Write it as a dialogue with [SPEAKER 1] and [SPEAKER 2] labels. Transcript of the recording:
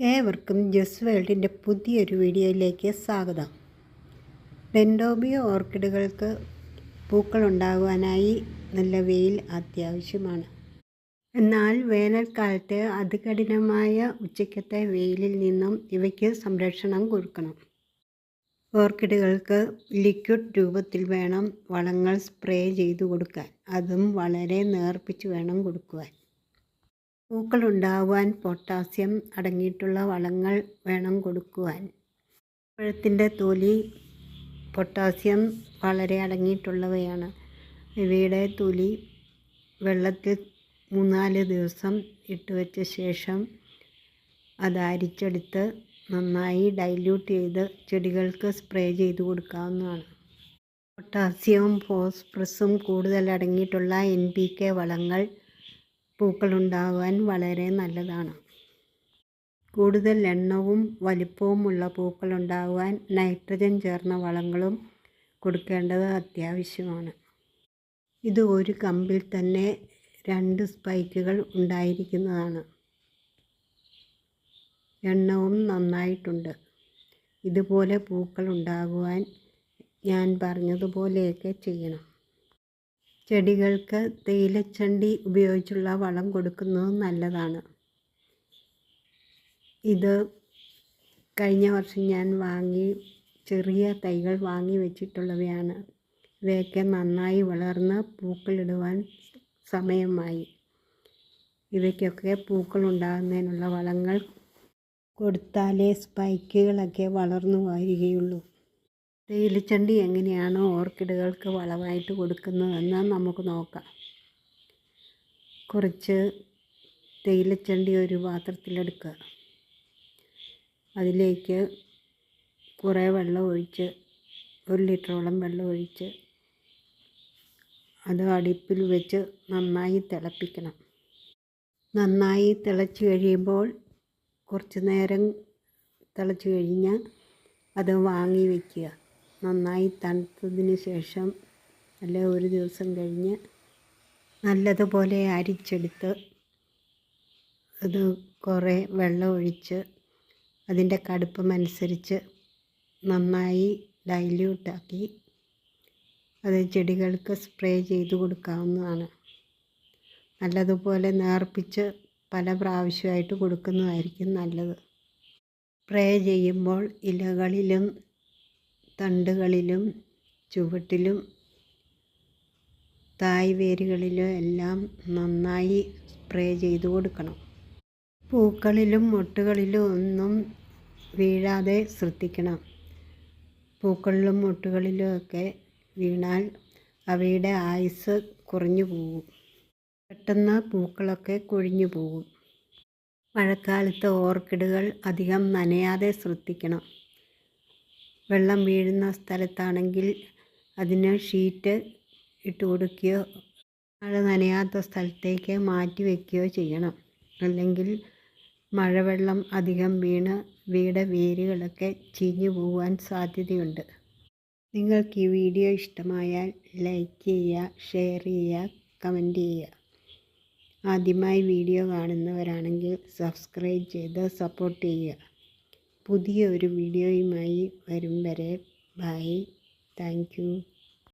[SPEAKER 1] ഏവർക്കും ജസ് വേൾഡിന്റെ പുതിയൊരു വീഡിയോയിലേക്ക് സ്വാഗതം. ഡെൻഡോബിയോ ഓർക്കിഡുകൾക്ക് പൂക്കൾ ഉണ്ടാകുവാനായി നല്ല വെയിൽ അത്യാവശ്യമാണ്. എന്നാൽ വേനൽക്കാലത്ത് അതികഠിനമായ ഉച്ചയ്ക്കത്തെ വെയിലിൽ നിന്നും ഇവയ്ക്ക് സംരക്ഷണം കൊടുക്കണം. ഓർക്കിഡുകൾക്ക് ലിക്വിഡ് രൂപത്തിൽ വേണം വളങ്ങൾ സ്പ്രേ ചെയ്തു കൊടുക്കാൻ. അതും വളരെ നേർപ്പിച്ച് വേണം കൊടുക്കുവാൻ. പൂക്കളുണ്ടാകുവാൻ പൊട്ടാസ്യം അടങ്ങിയിട്ടുള്ള വളങ്ങൾ വേണം കൊടുക്കുവാൻ. പഴത്തിന്റെ തൊലി പൊട്ടാസ്യം വളരെ അടങ്ങിയിട്ടുള്ളവയാണ്. ഇവയുടെ തൊലി വെള്ളത്തിൽ മൂന്നാൽ ദിവസം ഇട്ട് വെച്ച ശേഷം അത് അരിച്ചെടുത്ത് നന്നായി ഡൈല്യൂട്ട് ചെയ്ത് ചെടികൾക്ക് സ്പ്രേ ചെയ്ത് കൊടുക്കാവുന്നതാണ്. പൊട്ടാസ്യവും ഫോസ്ഫറസും കൂടുതൽ അടങ്ങിയിട്ടുള്ള എൻ പി കെ വളങ്ങൾ പൂക്കളുണ്ടാകാൻ വളരെ നല്ലതാണ്. കൂടുതൽ എണ്ണവും വലിപ്പവുമുള്ള പൂക്കളുണ്ടാകുവാൻ നൈട്രജൻ ചേർന്ന വളങ്ങളും കൊടുക്കേണ്ടത് അത്യാവശ്യമാണ്. ഇത് ഒരു കമ്പിൽ തന്നെ രണ്ട് സ്പൈക്കുകൾ ഉണ്ടായിരിക്കുന്നതാണ്. എണ്ണവും നന്നായിട്ടുണ്ട്. ഇതുപോലെ പൂക്കൾ ഉണ്ടാകുവാൻ ഞാൻ പറഞ്ഞതുപോലെയൊക്കെ ചെയ്യണം. ചെടികൾക്ക് തേയിലച്ചണ്ടി ഉപയോഗിച്ചുള്ള വളം കൊടുക്കുന്നത് നല്ലതാണ്. ഇത് കഴിഞ്ഞ വർഷം ഞാൻ വാങ്ങി ചെറിയ തൈകൾ വാങ്ങി വെച്ചിട്ടുള്ളവയാണ്. ഇവയൊക്കെ നന്നായി വളർന്ന് പൂക്കളിടുവാൻ സമയമായി. ഇവയ്ക്കൊക്കെ പൂക്കൾ ഉണ്ടാകുന്നതിനുള്ള വളങ്ങൾ കൊടുത്താലേ സ്പൈക്കുകളൊക്കെ വളർന്നു വരികയുള്ളൂ. തേയിലച്ചണ്ടി എങ്ങനെയാണ് ഓർക്കിഡുകൾക്ക് വളമായിട്ട് കൊടുക്കുന്നതെന്ന് നമുക്ക് നോക്കാം. കുറച്ച് തേയിലച്ചണ്ടി ഒരു പാത്രത്തിലെടുക്കുക. അതിലേക്ക് കുറേ വെള്ളം ഒഴിച്ച് ഒരു ലിറ്ററോളം വെള്ളം ഒഴിച്ച് അത് അടുപ്പിൽ വെച്ച് നന്നായി തിളപ്പിക്കണം. നന്നായി തിളച്ച് കഴിയുമ്പോൾ കുറച്ച് നേരം തിളച്ച് കഴിഞ്ഞാൽ അത് വാങ്ങി വയ്ക്കുക നന്നായി തണുത്തതിന് ശേഷം നല്ല ഒരു ദിവസം കഴിഞ്ഞ് നല്ലതുപോലെ അരിച്ചെടുത്ത് അത് കുറേ വെള്ളം ഒഴിച്ച് അതിന്റെ കടുപ്പമനുസരിച്ച് നന്നായി ഡൈല്യൂട്ടാക്കി അത് ചെടികൾക്ക് സ്പ്രേ ചെയ്ത് കൊടുക്കാവുന്നതാണ്. നല്ലതുപോലെ നേർപ്പിച്ച് പല പ്രാവശ്യമായിട്ട് കൊടുക്കുന്നതായിരിക്കും നല്ലത്. സ്പ്രേ ചെയ്യുമ്പോൾ ഇലകളിലും തണ്ടുകളിലും ചുവട്ടിലും തായ് വേരുകളിലും എല്ലാം നന്നായി സ്പ്രേ ചെയ്ത് കൊടുക്കണം. പൂക്കളിലും മൊട്ടുകളിലും ഒന്നും വീഴാതെ ശ്രദ്ധിക്കണം. പൂക്കളിലും മൊട്ടുകളിലും ഒക്കെ വീണാൽ അവയുടെ ആയുസ് കുറഞ്ഞു പോകും. പെട്ടെന്ന് പൂക്കളൊക്കെ കൊഴിഞ്ഞു പോകും. മഴക്കാലത്ത് ഓർക്കിഡുകൾ അധികം നനയാതെ ശ്രദ്ധിക്കണം. വെള്ളം വീഴുന്ന സ്ഥലത്താണെങ്കിൽ അതിന് ഷീറ്റ് ഇട്ട് കൊടുക്കുകയോ മഴ നനയാത്ത സ്ഥലത്തേക്ക് മാറ്റി വയ്ക്കുകയോ ചെയ്യണം. അല്ലെങ്കിൽ മഴവെള്ളം അധികം വീണ് വീട് വേരുകളൊക്കെ ചീഞ്ഞു പോകാൻ സാധ്യതയുണ്ട്. നിങ്ങൾക്ക് ഈ വീഡിയോ ഇഷ്ടമായാൽ ലൈക്ക് ചെയ്യുക ഷെയർ ചെയ്യുക കമന്റ് ചെയ്യുക. ആദ്യമായി വീഡിയോ കാണുന്നവരാണെങ്കിൽ സബ്സ്ക്രൈബ് ചെയ്ത് സപ്പോർട്ട് ചെയ്യുക. പുതിയ ഒരു വീഡിയോയുമായി വരും വരെ. Bye thank